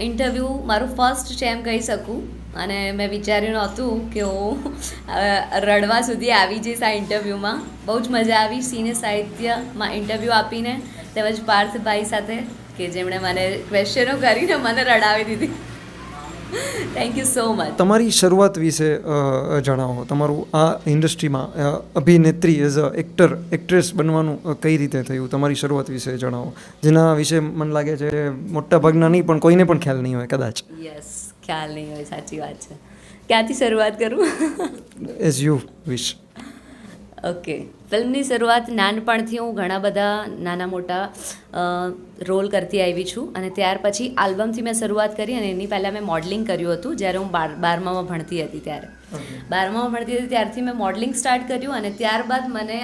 Interview મારું first છે એમ કહી શકું. અને મેં વિચાર્યું નહોતું કે હું રડવા સુધી આવી જઈશ આ ઇન્ટરવ્યૂમાં. બહુ જ મજા આવી સિને સાહિત્યમાં ઇન્ટરવ્યૂ આપીને, તેમજ પાર્થભાઈ સાથે, કે જેમણે મને ક્વેશ્ચનો કરીને મને રડાવી દીધી. થેન્ક યુ સો મચ તમારી શરૂઆત વિશે જણાવો. તમારું આ ઇન્ડસ્ટ્રીમાં અભિનેત્રી એઝ અ એક્ટર એક્ટ્રેસ બનવાનું કઈ રીતે થયું? તમારી શરૂઆત વિશે જણાવો. જેના વિશે મને લાગે છે મોટા ભાગના નહીં પણ કોઈને પણ ખ્યાલ નહીં હોય કદાચ. યસ ખ્યાલ નહીં હોય સાચી વાત છે. ક્યાંથી શરૂઆત કરું? એઝ યુ વિશ ઓકે ફિલ્મની શરૂઆત નાનપણથી હું ઘણા બધા નાના મોટા રોલ કરતી આવી છું અને ત્યાર પછી આલ્બમથી મેં શરૂઆત કરી અને એની પહેલાં મેં મોડલિંગ કર્યું હતું જ્યારે હું બાર બારમામાં ભણતી હતી ત્યારે. બારમામાં ભણતી હતી ત્યારથી મેં મોડલિંગ સ્ટાર્ટ કર્યું અને ત્યારબાદ મને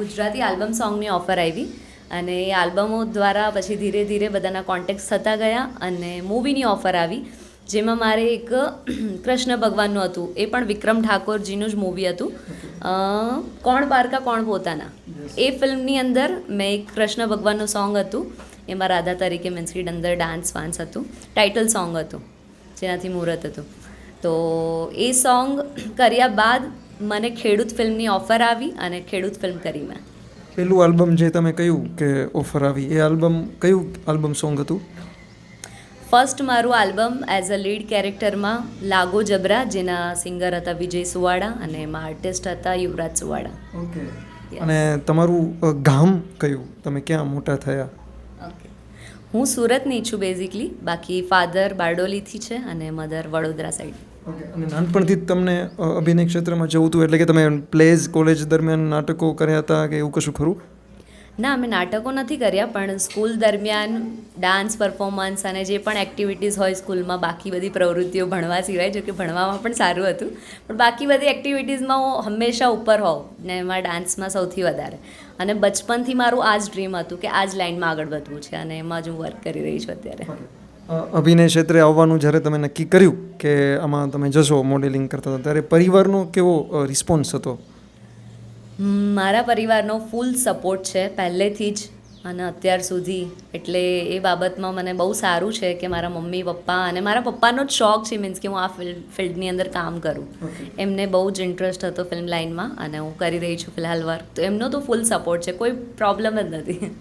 ગુજરાતી આલ્બમ સોંગની ઓફર આવી અને એ આલ્બમો દ્વારા પછી ધીરે ધીરે બધાના કોન્ટેક્ટ થતા ગયા અને મૂવીની ઓફર આવી જેમાં મારે એક કૃષ્ણ ભગવાનનું હતું. એ પણ વિક્રમ ઠાકોરજીનું જ મૂવી હતું. કોણ પારકા કોણ પોતાના? એ ફિલ્મની અંદર મેં એક કૃષ્ણ ભગવાનનું સોંગ હતું. એમાં રાધા તરીકે મીન્સ કે અંદર ડાન્સ વાન્સ હતું. ટાઇટલ સોંગ હતું. જેનાથી મુહૂર્ત હતું. તો એ સોંગ કર્યા બાદ મને ખેડૂત ફિલ્મની ઓફર આવી અને ખેડૂત ફિલ્મ કરી મેં. પેલું આલ્બમ જે તમે કહ્યું કે ઓફર આવી એ આલ્બમ કયું આલ્બમ સોંગ હતું? ફર્સ્ટ મારું આલ્બમ એઝ અ લીડ કેરેક્ટરમાં લાગો જબરા જેના સિંગર હતા વિજય સુવાડા અને એમાં આર્ટિસ્ટ હતા યુવરાજ સુવાડા. ઓકે અને તમારું ગામ કયું? તમે ક્યાં મોટા થયા? ઓકે હું સુરતની છું બેઝિકલી બાકી ફાધર બારડોલીથી છે અને મધર વડોદરા સાઈડ ઓકે અને નાનપણથી જ તમને અભિનય ક્ષેત્રમાં જવું હતું એટલે કે તમે પ્લેઝ કોલેજ દરમિયાન નાટકો કર્યા હતા કે એવું કશું ખરું? ના, અમે નાટકો નથી કર્યા, પણ સ્કૂલ દરમિયાન ડાન્સ પરફોર્મન્સ અને જે પણ એક્ટિવિટીઝ હોય સ્કૂલમાં, બાકી બધી પ્રવૃત્તિઓ ભણવા સિવાય જો કે ભણવામાં પણ સારું હતું. પણ બાકી બધી એક્ટિવિટીઝમાં હું હંમેશા ઉપર હોઉં ને એમાં ડાન્સમાં સૌથી વધારે. અને બચપનથી મારું આ જ ડ્રીમ હતું કે આ જ લાઇનમાં આગળ વધવું છે અને એમાં જ હું વર્ક કરી રહી છું અત્યારે. અભિનય ક્ષેત્રે આવવાનું જ્યારે તમે નક્કી કર્યું કે આમાં તમે જશો મોડેલિંગ કરતા હતા ત્યારે પરિવારનો કેવો રિસ્પોન્સ હતો? મારા પરિવારનો ફૂલ સપોર્ટ છે પહેલેથી જ. અને અત્યાર સુધી. એટલે એ બાબતમાં મને બહુ સારું છે કે મારા મમ્મી પપ્પા અને મારા પપ્પાનો જ શોખ છે મીન્સ કે હું આ ફિલ્ડ ફિલ્ડની અંદર કામ કરું. એમને બહુ જ ઇન્ટરેસ્ટ હતો ફિલ્મ લાઇનમાં અને હું કરી રહી છું ફિલહાલ વર્ક તો એમનો તો ફૂલ સપોર્ટ છે કોઈ પ્રોબ્લેમ જ નથી.